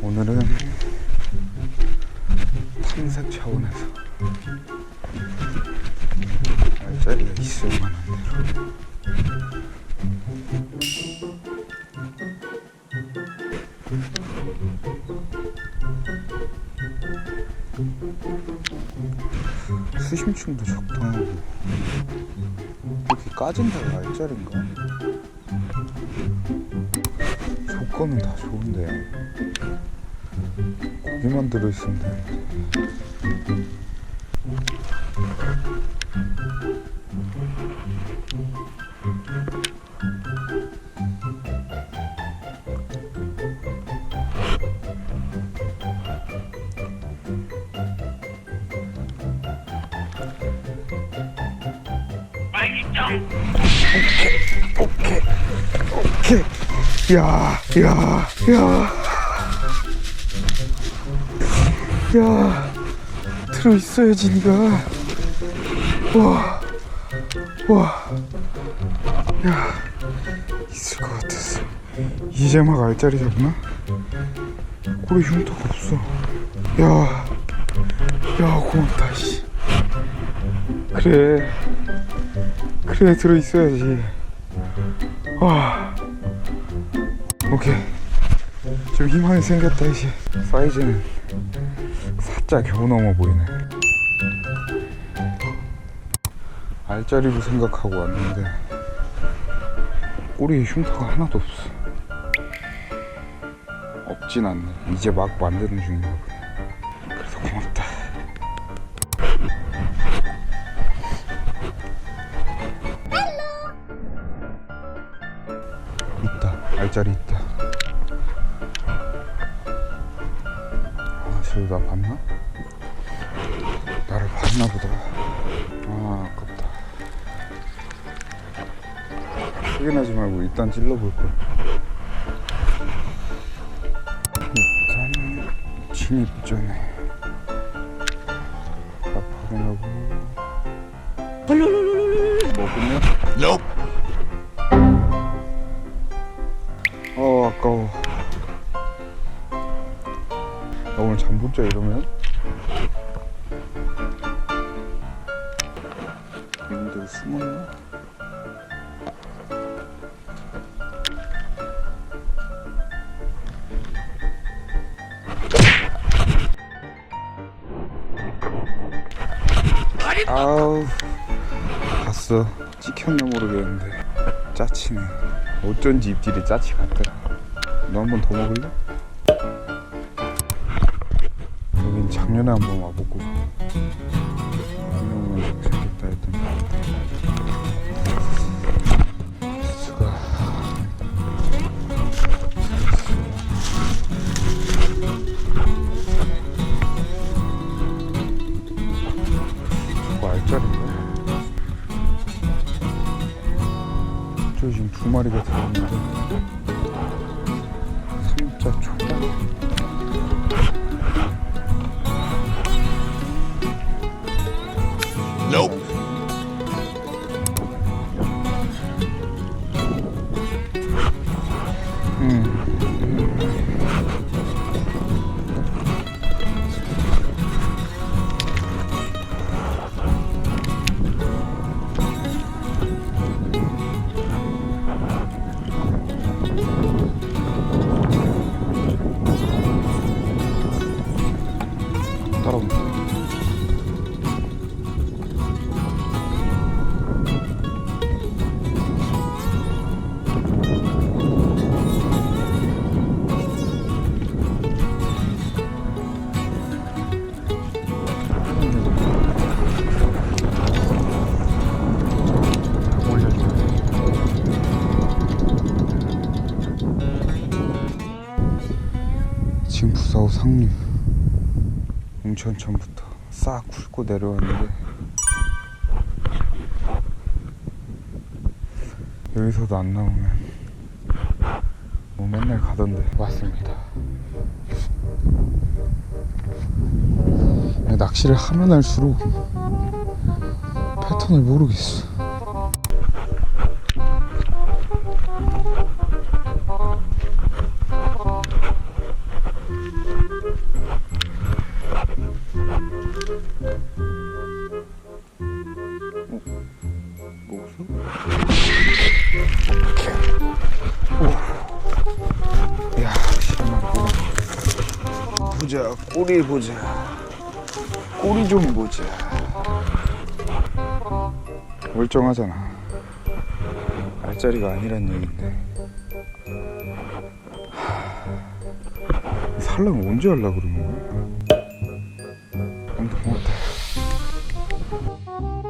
오늘은 탐색 차원에서 알짜리가 있을 만한 대로 수심층도 적당하고 이렇게 까진 데가 알짜리인가? 조건은 다 좋은데 고기만 들어있으면 되는데 오케이 오케이 야, 야, 야. 야, 들어있어야지, 니가. 와, 와. 야, 있을 것 같았어. 이제 막 알짜리 잡나? 꼬리 흉터가 없어. 야, 야, 고맙다, 씨. 그래. 그래, 들어있어야지. 와. 오케이. 좀 희망이 생겼다, 이제. 사이즈는 살짝 겨우 넘어 보이네. 알짜리로 생각하고 왔는데, 꼬리에 흉터가 하나도 없어. 없진 않네. 이제 막 만드는 보네. 그래서 고맙다. 있다. 알짜리 있다. 아, 쟤도 나 봤나? 나를 봤나 보다. 아, 아깝다. 확인하지 말고 일단 찔러볼걸. 일단 진입 전에 밥 확인하고 먹으면 어 오늘 잠못자 이러면. 이런데 숨었나? 아우 봤어. 찍혔나 모르겠는데. 짜치네. 어쩐지 입질이 짜치 같더라. 너 한 번 더 먹을래? 작년에 한 번 와보고 안녕은 생겼다 했더니 수가 저거 알짜리인가? 저 지금 두 마리가 들어있는데. 삼자 초반 Nope. 지금 부사호 상류 웅천천부터 싹 훑고 내려왔는데. 여기서도 안 나오면 뭐 맨날 가던데. 왔습니다. 낚시를 하면 할수록 패턴을 모르겠어 보자 꼬리 보자. 꼬리 좀 보자. 멀쩡하잖아. 알짜리가 아니란 얘긴데. 살랑 언제 할라 그래 thank you